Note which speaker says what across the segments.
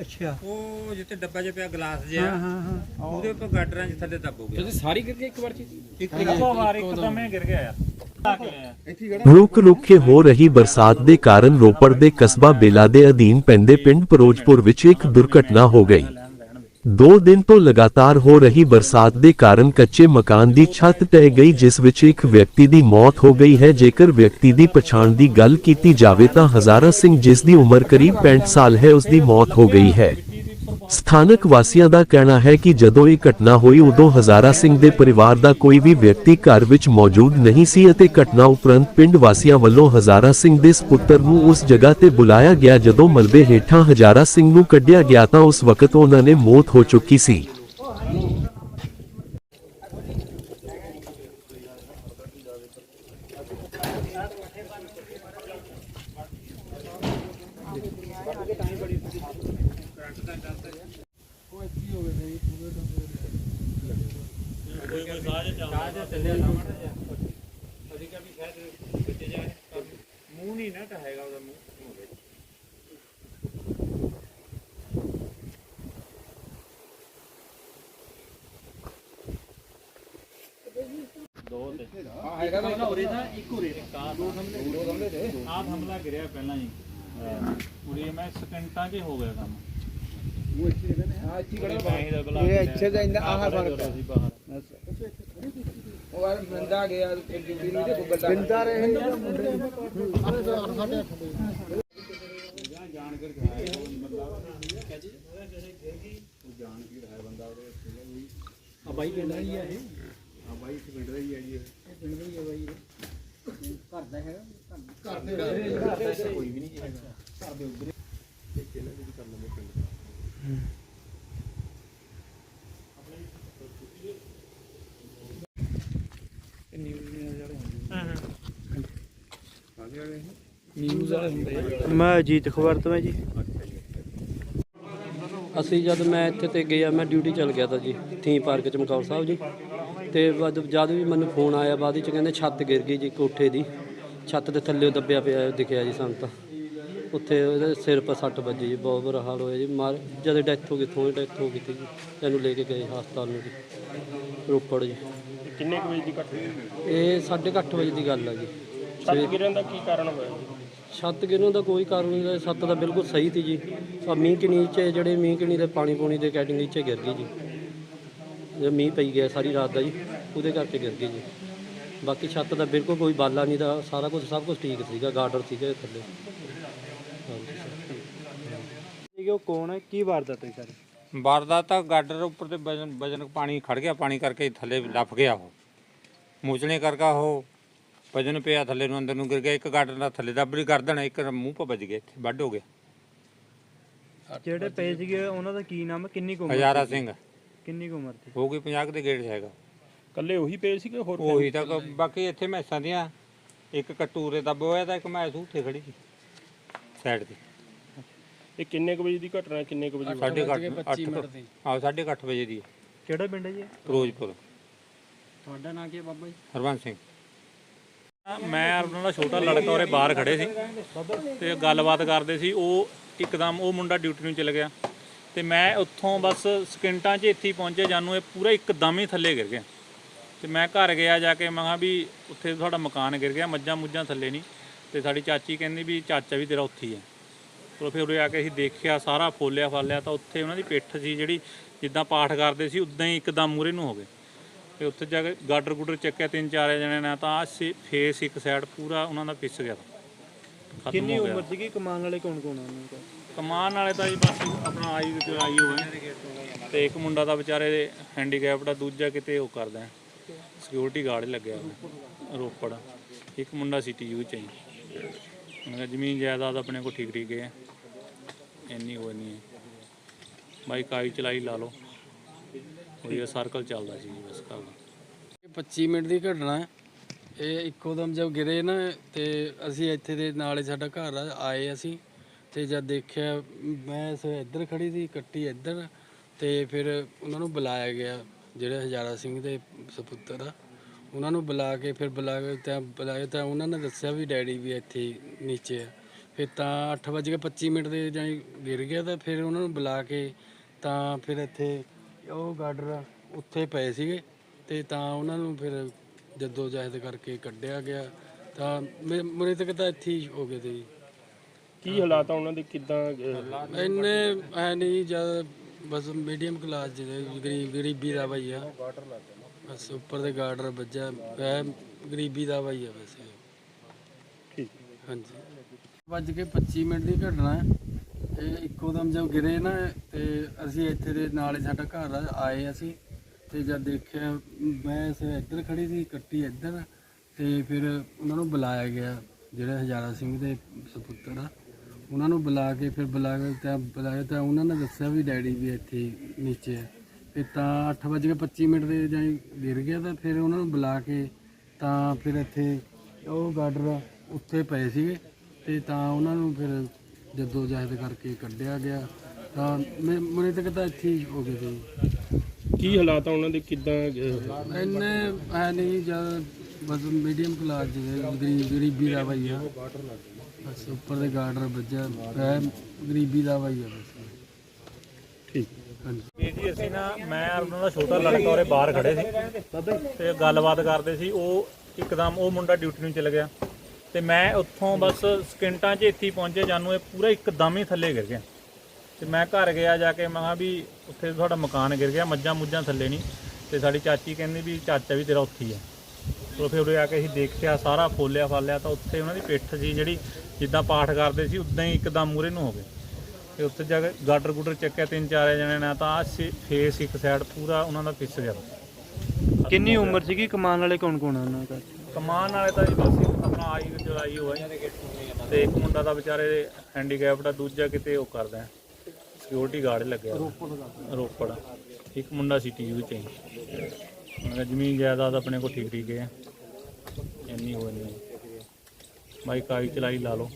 Speaker 1: ਅੱਛਾ।
Speaker 2: ਉਹ ਜਿੱਥੇ ਡੱਬਾ ਜਿਹਾ ਪਿਆ ਗਲਾਸ ਜਿਹਾ।
Speaker 1: ਹਾਂ ਹਾਂ
Speaker 2: ਉਹਦੇ ਉੱਪਰ ਗਾਡਰਾਂ 'ਚ ਥੱਲੇ ਦੱਬ ਹੋ ਗਿਆ।
Speaker 3: ਤੁਸੀਂ ਸਾਰੀ ਗਿਰ ਗਈ ਇੱਕ ਵਾਰ ਚ?
Speaker 4: ਇੱਕੋ ਵਾਰ। ਇੱਕਦਮ ਹੀ ਗਿਰ ਗਿਆ ਆ।
Speaker 5: ਰੁਕ ਰੁਕ ਕੇ ਹੋ ਰਹੀ ਬਰਸਾਤ ਦੇ ਕਾਰਨ ਰੋਪੜ ਦੇ ਕਸਬਾ ਬੇਲਾ ਦੇ ਅਧੀਨ ਪੈਂਦੇ ਪਿੰਡ ਫਿਰੋਜ਼ਪੁਰ ਵਿੱਚ ਇੱਕ ਦੁਰਘਟਨਾ ਹੋ ਗਈ। ਦੋ ਦਿਨ ਤੋਂ ਲਗਾਤਾਰ ਹੋ ਰਹੀ ਬਰਸਾਤ ਦੇ ਕਾਰਨ ਕੱਚੇ ਮਕਾਨ ਦੀ ਛੱਤ ਟਹਿ ਗਈ, ਜਿਸ ਵਿੱਚ ਇੱਕ ਵਿਅਕਤੀ ਦੀ ਮੌਤ ਹੋ ਗਈ ਹੈ। ਜੇਕਰ ਵਿਅਕਤੀ ਦੀ ਪਛਾਣ ਦੀ ਗੱਲ ਕੀਤੀ ਜਾਵੇ ਤਾਂ ਹਜ਼ਾਰਾ ਸਿੰਘ, ਜਿਸ ਦੀ ਉਮਰ ਕਰੀਬ 65 ਸਾਲ ਹੈ, ਉਸ ਦੀ ਮੌਤ ਹੋ ਗਈ ਹੈ। ਸਥਾਨਕ ਵਾਸੀਆਂ ਦਾ ਕਹਿਣਾ ਹੈ ਕਿ ਜਦੋਂ ਇਹ ਘਟਨਾ ਹੋਈ ਉਦੋਂ ਹਜ਼ਾਰਾ ਸਿੰਘ ਦੇ ਪਰਿਵਾਰ ਦਾ ਕੋਈ ਵੀ ਵਿਅਕਤੀ ਘਰ ਵਿੱਚ ਮੌਜੂਦ ਨਹੀਂ ਸੀ ਅਤੇ ਘਟਨਾ ਉਪਰੰਤ ਪਿੰਡ ਵਾਸੀਆਂ ਵੱਲੋਂ ਹਜ਼ਾਰਾ ਸਿੰਘ ਦੇ ਸਪੁੱਤਰ ਨੂੰ ਉਸ ਜਗ੍ਹਾ ਤੇ ਬੁਲਾਇਆ ਗਿਆ ਜਦੋਂ ਮਲਬੇ ਹੇਠਾਂ ਹਜ਼ਾਰਾ ਸਿੰਘ ਨੂੰ ਕੱਢਿਆ ਗਿਆ ਤਾਂ ਉਸ ਵਕਤ ਉਹਨਾਂ ਨੇ ਮੌਤ ਹੋ ਚੁੱਕੀ ਸੀ।
Speaker 4: ਮੂੰਹ ਨਹੀਂ ਨਾ ਟਹੇਗਾ ਉਹਦਾ ਮੂੰਹ
Speaker 3: ਹੈਗਾ ਤਾਂ
Speaker 4: ਉਰੇ ਦਾ ਇੱਕ ਉਰੇ ਦੇ ਕਾਰ ਦੋ ਹਮਲੇ ਦੇ ਆਹ ਹਮਲਾ ਗਿਰਿਆ ਪਹਿਲਾਂ ਹੀ। ਉਰੇ ਮੈਂ ਸਕਿੰਟਾਂ 'ਚ ਹੋ ਗਿਆ ਕੰਮ।
Speaker 1: ਇਹ ਦਾ ਆਹ
Speaker 4: ਫ਼ਰਕ
Speaker 1: ਹੈ।
Speaker 3: ਉਹ ਆ ਬੰਦਾ ਗਿਆ ਡਿਊਟੀ ਨੂੰ ਤੇ ਬੰਦਾ
Speaker 1: ਬਿੰਦਾ ਰਹੇ।
Speaker 3: ਆ ਬਾਈ ਪਿੰਡ ਦਾ ਹੀ ਆ ਇਹ। ਆ ਬਾਈ ਪਿੰਡ ਦਾ ਹੀ ਜੀ ਪਿੰਡ ਦਾ ਹੀ ਆ ਬਾਈ ਇਹ। ਘਰ ਦਾ ਹੈਗਾ। ਘਰ ਦੇ ਘਰ ਦਾ ਕੋਈ ਵੀ ਨਹੀਂ ਹੈਗਾ ਘਰ ਦੇ ਉੱਧਰ। ਨਿਊਜ਼ ਵਾਲੇ ਹੁੰਦੇ
Speaker 1: ਮੈਂ ਅਜੀਤ ਖਬਰ ਤੋਂ ਹਾਂ ਜੀ।
Speaker 6: ਅਸੀਂ ਜਦ ਮੈਂ ਇੱਥੇ ਤੇ ਗਿਆ, ਮੈਂ ਡਿਊਟੀ ਚੱਲ ਗਿਆ ਤਾਂ ਜੀ, ਥੀਮ ਪਾਰਕ ਚ ਚਮਕੌਰ ਸਾਹਿਬ ਜੀ। ਤੇ ਜਦ ਜਦ ਵੀ ਮੈਨੂੰ ਫੋਨ ਆਇਆ, ਬਾਅਦ ਵਿੱਚ ਕਹਿੰਦੇ ਛੱਤ ਗਿਰ ਗਈ ਜੀ ਕੋਠੇ ਦੀ। ਛੱਤ ਦੇ ਥੱਲੇ ਦੱਬਿਆ ਪਿਆ ਦਿਖਿਆ ਜੀ ਸਾਨੂੰ ਤਾਂ। ਉੱਥੇ ਉਹਦੇ ਸਿਰ 'ਤੇ ਸੱਟ ਵੱਜੀ ਜੀ ਬਹੁਤ ਬੁਰਾ ਹਾਲ ਹੋਇਆ ਜੀ। ਮਾਰ ਜਦ ਡੈਥ ਹੋ ਗਈ ਥੋੜੀ ਡੈਥ ਹੋ ਗਈ ਤੀ ਜੀ। ਇਹਨੂੰ ਲੈ ਕੇ ਗਏ ਹਸਪਤਾਲ ਨੂੰ ਜੀ ਰੋਪੜ ਜੀ।
Speaker 4: ਕਿੰਨੇ ਕੁ ਵਜੇ ਦੀ ਘਟਨਾ?
Speaker 6: ਇਹ 8:30 ਵਜੇ ਦੀ ਗੱਲ ਆ ਜੀ।
Speaker 4: ਛੱਤ ਗਿਰਨ ਦਾ ਕੀ ਕਾਰਨ ਹੋਇਆ
Speaker 6: ਛੱਤ ਗਿਰਨ ਦਾ ਕੋਈ ਕਾਰਨ ਨਹੀਂ ਛੱਤ ਤਾਂ ਬਿਲਕੁਲ ਸਹੀ ਸੀ ਜੀ। ਆ ਮੀਂਹ ਕੇ ਨੀਚੇ ਜਿਹੜੇ ਮੀਂਹ ਕਣੀ ਦੇ ਪਾਣੀ ਪੂਣੀ ਦੇ ਕੈਟਿੰਗ ਨੀਚੇ ਗਿਰ ਗਈ ਜੀ। ਜੇ ਮੀਂਹ ਪਈ ਗਿਆ ਸਾਰੀ ਰਾਤ ਦਾ ਜੀ ਉਹਦੇ ਕਰਕੇ ਗਿਰ ਗਈ ਜੀ। ਬਾਕੀ ਛੱਤ ਦਾ ਬਿਲਕੁਲ ਕੋਈ ਬਾਲਾ ਨਹੀਂ ਦਾ ਸਾਰਾ ਕੁਝ ਸਭ ਕੁਝ ਠੀਕ ਸੀਗਾ ਗਾਰਡਰ ਸੀਗਾ ਥੱਲੇ।
Speaker 1: ਇਹ ਉਹ ਕੌਣ ਹੈ? ਕੀ ਵਾਰਦਾਤ ਹੈ ਸਰ?
Speaker 2: ਵਾਰਦਾਤ ਤਾਂ ਗਾਡਰ ਉੱਪਰ ਤੇ ਵਜਨ ਵਜਨ ਪਾਣੀ ਖੜ ਗਿਆ ਪਾਣੀ ਕਰਕੇ ਥੱਲੇ ਲੱਫ ਗਿਆ ਉਹ। ਮੂਚਣੇ ਕਰਕੇ ਉਹ ਵਜਨ ਪਿਆ ਥੱਲੇ ਨੂੰ ਅੰਦਰ ਨੂੰ ਗਿਰ ਗਿਆ। ਇੱਕ ਗਾਡਰ ਦਾ ਥੱਲੇ ਦੱਬ ਵੀ ਕਰ ਦੇਣਾ ਇੱਕ ਮੂੰਹ ਪਾ ਵੱਜ ਗਿਆ ਇੱਥੇ ਵੱਢ ਹੋ ਗਿਆ।
Speaker 1: ਜਿਹੜੇ ਪੇਜ ਗਏ ਉਹਨਾਂ ਦਾ ਕੀ ਨਾਮ ਹੈ? ਕਿੰਨੀ ਕੁ ਉਮਰ
Speaker 2: ਹਜ਼ਾਰਾ ਸਿੰਘ।
Speaker 1: ਕਿੰਨੀ ਕੁ ਉਮਰ ਸੀ?
Speaker 2: ਹੋ ਗਈ 50 ਦੇ ਗੇੜ 'ਚ ਹੈਗਾ।
Speaker 4: ਕੱਲੇ ਉਹੀ ਪਏ ਸੀ ਕਿ ਹੋਰ
Speaker 2: ਉਹੀ ਤਾਂ ਕ- ਬਾਕੀ ਇੱਥੇ ਮੈਸਾਂ ਦੀਆਂ ਇੱਕ ਕਟੂਰੇ ਦੱਬ ਹੋਇਆ ਤਾਂ ਇੱਕ ਮੈਸ ਉੱਥੇ ਖੜੀ ਸੀ ਸਾਈਡ ਤੇ।
Speaker 4: ਇਹ ਕਿੰਨੇ ਕੁ ਵਜੇ ਦੀ ਘਟਨਾ ਹੈ, ਕਿੰਨੇ ਕੁ ਵਜੇ
Speaker 2: ਸਾਢੇ ਕੁ ਅੱਠ ਅੱਠ ਆਹ ਸਾਢੇ ਕੁ ਅੱਠ ਵਜੇ ਦੀ ਹੈ,
Speaker 1: ਕਿਹੜਾ ਪਿੰਡ ਹੈ ਜੀ?
Speaker 2: ਫਿਰੋਜ਼ਪੁਰ।
Speaker 6: ਤੁਹਾਡਾ ਨਾਂ ਕੀ ਹੈ ਬਾਬਾ ਜੀ?
Speaker 2: ਹਰਬੰਸ ਸਿੰਘ।
Speaker 4: ਮੈਂ ਉਹਨਾਂ ਦਾ ਛੋਟਾ ਲੜਕਾ ਉਹਰੇ ਬਾਹਰ ਖੜੇ ਸੀ ਤੇ ਗੱਲਬਾਤ ਕਰਦੇ ਸੀ ਉਹ ਇੱਕਦਮ ਉਹ ਮੁੰਡਾ ਡਿਊਟੀ ਨੂੰ ਚਲ ਗਿਆ ਤੇ ਮੈਂ ਉੱਥੋਂ ਬਸ ਸਕਿੰਟਾਂ 'ਚ ਇੱਥੇ ਹੀ ਪਹੁੰਚੇ ਜਾਨੂੰ ਇਹ ਪੂਰਾ ਇੱਕਦਮ ਹੀ ਥੱਲੇ ਗਿਰ ਗਿਆ। ਤੇ ਮੈਂ ਘਰ ਗਿਆ ਜਾ ਕੇ ਮੈਂ ਕਿਹਾ ਵੀ ਉੱਥੇ ਤੁਹਾਡਾ ਮਕਾਨ ਗਿਰ ਗਿਆ ਮੱਝਾਂ ਮੁੱਝਾਂ ਥੱਲੇ ਨਹੀਂ। ਤੇ ਸਾਡੀ ਚਾਚੀ ਕਹਿੰਦੀ ਵੀ ਚਾਚਾ ਵੀ ਤੇਰਾ ਉੱਥੇ ਹੀ ਹੈ। ਚਲੋ ਫਿਰ ਉਰੇ ਆ ਕੇ ਅਸੀਂ ਦੇਖਿਆ ਸਾਰਾ ਫੋਲਿਆ ਫਾਲਿਆ ਤਾਂ ਉੱਥੇ ਉਹਨਾਂ ਦੀ ਪਿੱਠ ਸੀ ਜਿਹੜੀ ਜਿੱਦਾਂ ਪਾਠ ਕਰਦੇ ਸੀ ਉਦਾਂ ਹੀ ਇੱਕਦਮ ਮੂਰੇ ਨੂੰ ਹੋ ਗਏ। ਤੇ ਉੱਥੇ ਜਾ ਕੇ ਗਾਡਰ ਗੁੱਡਰ ਚੱਕਿਆ ਤਿੰਨ ਚਾਰ ਜਣੇ ਨੇ ਤਾਂ ਆਹ ਫੇਸ ਇੱਕ ਸਾਈਡ ਪੂਰਾ ਉਹਨਾਂ ਦਾ ਪਿਸ ਗਿਆ। ਖਤਮ
Speaker 1: ਕਿੰਨੀ
Speaker 4: ਹੋ ਗਿਆ।
Speaker 1: ਉਮਰ ਸੀਗੀ ਕਮਾਉਣ ਵਾਲੇ ਕੌਣ ਕੌਣ ਉਹਨਾਂ ਦਾ
Speaker 4: ਕਮਾਨ ਵਾਲੇ ਤਾਂ ਜੀ ਬਸ ਆਪਣਾ ਆਈ ਤੇ ਆਈ ਹੋਏ। ਤੇ ਇੱਕ ਮੁੰਡਾ ਤਾਂ ਵਿਚਾਰੇ ਹੈਂਡੀਕੈਪਡ ਆ ਦੂਜਾ ਕਿਤੇ ਉਹ ਕਰਦਾ। ਸਿਕਿਉਰਿਟੀ ਗਾਰਡ ਲੱਗਿਆ ਹੋਇਆ ਰੋਪੜ। ਇੱਕ ਮੁੰਡਾ ਸੀਟੀਯੂ ਚ ਹੀ ਉਹਨਾਂ ਦਾ ਜ਼ਮੀਨ ਜਾਇਦਾਦ ਆਪਣੇ ਕੋਲ ਠੀਕ ਠੀਕ ਹੈ। ਇੰਨੀ ਉਹ ਨਹੀਂ ਹੈ। ਬਾਈ ਕਾਈ ਚਲਾਈ ਲਾ ਲਓ। ਉਹੀ ਸਰਕਲ ਚੱਲਦਾ ਸੀ ਜੀ ਬਸ ਘਰ
Speaker 7: 25 ਮਿੰਟ ਦੀ ਘਟਨਾ ਹੈ। ਇਹ ਇੱਕੋ ਦਮ ਜਦ ਗਿਰੇ ਨਾ, ਤੇ ਅਸੀਂ ਇੱਥੇ ਦੇ ਨਾਲ ਹੀ ਸਾਡਾ ਘਰ ਆ, ਆਏ ਅਸੀਂ, ਤੇ ਜਦ ਦੇਖਿਆ, ਮੈਂ ਇਸ ਇੱਧਰ ਖੜੀ ਸੀ, ਕੱਟੀ ਇੱਧਰ, ਤੇ ਫਿਰ ਉਹਨਾਂ ਨੂੰ ਬੁਲਾਇਆ ਗਿਆ, ਜਿਹੜੇ ਹਜ਼ਾਰਾ ਸਿੰਘ ਦੇ ਸਪੁੱਤਰ ਆ। ਉਹਨਾਂ ਨੂੰ ਬੁਲਾ ਕੇ ਫਿਰ ਬੁਲਾ ਕੇ ਤਾਂ ਬੁਲਾਇਆ ਤਾਂ ਉਹਨਾਂ ਨੇ ਦੱਸਿਆ ਵੀ ਡੈਡੀ ਵੀ ਇੱਥੇ ਹੀ ਨੀਚੇ ਆ। ਫਿਰ ਤਾਂ 8:25 ਮਿੰਟ ਦੇ ਜਾਨੀ ਗਿਰ ਗਿਆ ਤਾਂ ਫਿਰ ਉਹਨਾਂ ਨੂੰ ਬੁਲਾ ਕੇ ਤਾਂ ਫਿਰ ਇੱਥੇ ਉਹ ਗਾਰਡਰ ਉੱਥੇ ਪਏ ਸੀਗੇ ਤੇ ਤਾਂ ਉਹਨਾਂ ਨੂੰ ਫਿਰ ਜੱਦੋ ਜਹਿਦ ਕਰਕੇ ਕੱਢਿਆ ਗਿਆ। ਤਾਂ ਮੁਰੇ ਤੱਕ ਤਾਂ ਇੱਥੇ ਹੀ ਹੋ ਗਏ ਤੇ ਜੀ।
Speaker 8: ਕੀ ਹਾਲਾਤ ਆ ਉਹਨਾਂ ਦੇ? ਕਿਦਾਂ
Speaker 7: ਇੰਨੇ ਐ ਨਹੀਂ ਜਦ ਬਸ ਮੀਡੀਅਮ ਕਲਾਸ ਜਿਹੜੇ ਗਰੀਬ ਗਰੀਬੀ ਦਾ ਭਾਈ ਆ। ਬਸ ਉੱਪਰ ਦੇ ਗਾਰਡਰ ਵੱਜਾ ਐ ਗਰੀਬੀ ਦਾ ਭਾਈ ਆ ਵੈਸੇ
Speaker 8: ਠੀਕ।
Speaker 7: ਹਾਂਜੀ। ਵੱਜ ਕੇ 25 ਮਿੰਟ ਦੀ ਘਟਨਾ ਹੈ। ਇਹ ਇੱਕੋ ਦਮ ਜਦ ਗਿਰੇ ਨਾ, ਤੇ ਅਸੀਂ ਇੱਥੇ ਦੇ ਨਾਲ ਹੀ ਸਾਡਾ ਘਰ ਆ, ਆਏ ਅਸੀਂ। ਤੇ ਜਦ ਦੇਖਿਆ, ਮੈਂ ਸੇ ਇੱਧਰ ਖੜੀ ਸੀ, ਕੱਟੀ ਇੱਧਰ। ਤੇ ਫਿਰ ਉਹਨਾਂ ਨੂੰ ਬੁਲਾਇਆ ਗਿਆ, ਜਿਹੜੇ ਹਜ਼ਾਰਾ ਸਿੰਘ ਦੇ ਸਪੁੱਤਰ ਆ। ਉਹਨਾਂ ਨੂੰ ਬੁਲਾ ਕੇ ਫਿਰ ਬੁਲਾ ਕੇ ਤਾਂ ਬੁਲਾਇਆ, ਤਾਂ ਉਹਨਾਂ ਨੇ ਦੱਸਿਆ ਵੀ ਡੈਡੀ ਵੀ ਇੱਥੇ ਨੀਚੇ ਹੈ ਫਿਰ ਤਾਂ 8:25 ਮਿੰਟ ਦੇ ਜਾਨੀ ਗਿਰ ਗਿਆ, ਤਾਂ ਫਿਰ ਉਹਨਾਂ ਨੂੰ ਬੁਲਾ ਕੇ ਤਾਂ ਫਿਰ ਇੱਥੇ ਉਹ ਗਾਰਡਰ ਉੱਥੇ ਪਏ ਸੀਗੇ। ਤੇ ਤਾਂ ਉਹਨਾਂ ਨੂੰ ਫਿਰ ਜੱਦੋ ਜਹਿਦ ਕਰਕੇ ਕੱਢਿਆ ਗਿਆ ਤਾਂ ਮੁਰੇ ਤੱਕ ਤਾਂ ਇੱਥੇ ਹੀ ਹੋ ਗਏ ਤੇ।
Speaker 8: ਕੀ ਹਾਲਾਤ ਆ ਉਹਨਾਂ ਦੇ? ਕਿਦਾਂ ਅਹ,
Speaker 7: ਇੰਨੇ ਐ ਨਹੀਂ ਜਦ ਬਸ ਮੀਡੀਅਮ ਕਲਾਸ ਜਿਹੜੇ ਗਰੀਬ ਗਰੀਬੀ ਦਾ ਭਾਈ ਆ। ਬਸ ਉੱਪਰ ਦੇ ਗਾਰਡਰ ਵੱਜਾ ਐ ਗਰੀਬੀ ਦਾ ਭਾਈ ਆ ਬਸ।
Speaker 8: ਠੀਕ।
Speaker 7: ਹਾਂਜੀ।
Speaker 4: ਇਹ ਜੀ ਅਸੀਂ ਨਾ ਮੈਂ ਔਰ ਉਹਨਾਂ ਦਾ ਛੋਟਾ ਲੜਕਾ ਉਹਦੇ ਬਾਹਰ ਖੜੇ ਸੀ। ਤੇ ਗੱਲਬਾਤ ਕਰਦੇ ਸੀ ਉਹ ਇੱਕਦਮ ਉਹ ਮੁੰਡਾ ਡਿਊਟੀ ਨੂੰ ਚਲ ਗਿਆ। ਤੇ ਮੈਂ ਉੱਥੋਂ ਬਸ ਸਕਿੰਟਾਂ 'ਚ ਇੱਥੇ ਹੀ ਪਹੁੰਚੇ ਜਾਨੂੰ ਇਹ ਪੂਰਾ ਇੱਕਦਮ ਹੀ ਥੱਲੇ ਗਿਰ ਗਿਆ। ਤੇ ਮੈਂ ਘਰ ਗਿਆ ਜਾ ਕੇ, ਮੈਂ ਕਿਹਾ ਵੀ ਉੱਥੇ ਤੁਹਾਡਾ ਮਕਾਨ ਗਿਰ ਗਿਆ, ਮੱਝਾਂ ਮੁੱਝਾਂ ਥੱਲੇ ਨਹੀਂ। ਤੇ ਸਾਡੀ ਚਾਚੀ ਕਹਿੰਦੀ ਵੀ ਚਾਚਾ ਵੀ ਤੇਰਾ ਉੱਥੇ ਹੀ ਹੈ ਉਹ ਫਿਰ ਉਰੇ ਆ ਕੇ ਅਸੀਂ ਦੇਖਿਆ, ਸਾਰਾ ਫੋਲਿਆ ਫਾਲਿਆ ਤਾਂ ਉੱਥੇ ਉਹਨਾਂ ਦੀ ਪਿੱਠ ਸੀ ਜਿਹੜੀ ਜਿੱਦਾਂ ਪਾਠ ਕਰਦੇ ਸੀ, ਉਦਾਂ ਹੀ ਇੱਕਦਮ ਮੂਰੇ ਨੂੰ ਹੋ ਗਏ। ਤੇ ਉੱਥੇ ਜਾ ਕੇ ਗਾਡਰ ਗੁਡਰ ਚੱਕਿਆ ਤਿੰਨ ਚਾਰ ਜਣੇ ਨੇ, ਤਾਂ ਆਹ ਫੇਸ ਇੱਕ ਸਾਈਡ ਪੂਰਾ ਉਹਨਾਂ ਦਾ ਪਿਸ ਗਿਆ।
Speaker 1: ਕਿੰਨੀ ਉਮਰ ਸੀਗੀ? ਕਮਾਨ ਵਾਲੇ ਕੌਣ ਕੌਣ ਆ ਉਹਨਾਂ ਦਾ
Speaker 4: ਕਮਾਨ ਵਾਲੇ ਤਾਂ ਜੀ ਬਸ ਆਪਣਾ ਆਈ ਜਲਾਈ ਹੋਇਆ ਤੇ ਇੱਕ ਮੁੰਡਾ ਤਾਂ ਵਿਚਾਰੇ ਹੈਂਡੀਕੈਪਡ ਆ, ਦੂਜਾ ਕਿਤੇ ਉਹ ਕਰਦਾ ਸਿਕਿਉਰਿਟੀ ਗਾਰਡ ਲੱਗਿਆ ਰੋਪੜ। ਇੱਕ ਮੁੰਡਾ ਸੀ ਟੀਵੀ ਚ ਹੀ ਜ਼ਮੀਨ ਜਾਇਦਾਦ ਆਪਣੇ ਕੋਲ ਠੀਕ ਠੀਕ ਹੈ। ਇੰਨੀ ਹੋ ਨਹੀਂ। ਬਾਈ ਕਾਈ ਚਲਾਈ ਲਾ ਲਓ।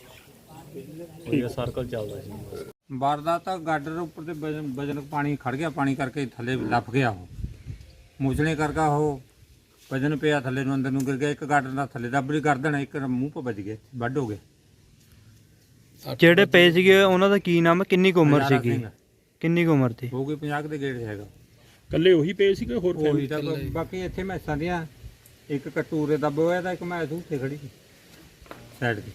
Speaker 4: ਉਹਦਾ ਸਰਕਲ ਚੱਲਦਾ ਸੀ
Speaker 2: ਵਾਰਦਾਤ ਤਾਂ ਗਾਡਰ ਉੱਪਰ ਤੇ ਵਜਨ ਪਾਣੀ ਖੜ ਗਿਆ। ਪਾਣੀ ਕਰਕੇ ਥੱਲੇ ਲੱਫ ਗਿਆ ਉਹ। ਮੂਚਣੇ ਕਰਕੇ ਉਹ। ਵਜਨ ਪਿਆ ਥੱਲੇ ਨੂੰ ਅੰਦਰ ਨੂੰ ਗਿਰ ਗਿਆ ਇੱਕ ਗਾਡਰ ਦਾ ਥੱਲੇ ਦੱਬੜੀ ਕਰ ਦੇਣਾ ਇੱਕ ਮੂੰਹ 'ਤੇ ਵੱਜ ਗਿਆ ਵੱਡ ਹੋ ਗਏ
Speaker 1: ਜਿਹੜੇ ਪਏ ਸੀਗੇ ਉਹਨਾਂ ਦਾ ਕੀ ਨਾਮ ਹੈ? ਕਿੰਨੀ ਕੁ ਉਮਰ ਸੀਗੀ?
Speaker 2: ਸਿੰਘ।
Speaker 1: ਕਿੰਨੀ ਕੁ ਉਮਰ ਸੀ?
Speaker 2: ਹੋ ਗਏ 50 ਦੇ ਗੇੜ ਹੈਗਾ।
Speaker 8: ਇਕੱਲੇ ਉਹੀ ਪਏ ਸੀ ਕਿ ਹੋਰ
Speaker 2: ਉਹੀ ਤਾਂ ਬਾਕੀ ਇੱਥੇ ਮੈਸਾਂ ਦੀਆਂ ਇੱਕ ਕਟੂਰੇ ਦੱਬ ਹੋਇਆ ਤਾਂ ਇੱਕ ਮੈਸ ਉੱਥੇ ਖੜੀ ਸੀ ਸਾਈਡ ਤੇ।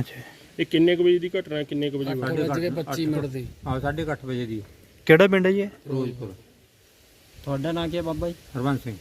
Speaker 1: ਅੱਛਾ।
Speaker 8: ਇਹ ਕਿੰਨੇ ਕੁ ਵਜੇ ਦੀ ਘਟਨਾ ਹੈ, ਕਿੰਨੇ ਕੁ
Speaker 7: ਵਜੇ ਕੇ 25 ਮਿੰਟ ਦੀ।
Speaker 2: ਹਾਂ 8:30 ਵਜੇ ਦੀ।
Speaker 1: ਕਿਹੜਾ ਪਿੰਡ ਹੈ ਜੀ ਇਹ?
Speaker 2: ਫਿਰੋਜ਼ਪੁਰ
Speaker 3: ਤੁਹਾਡਾ ਨਾਂ ਕੀ ਹੈ ਬਾਬਾ ਜੀ?
Speaker 2: ਹਰਬੰਸ ਸਿੰਘ।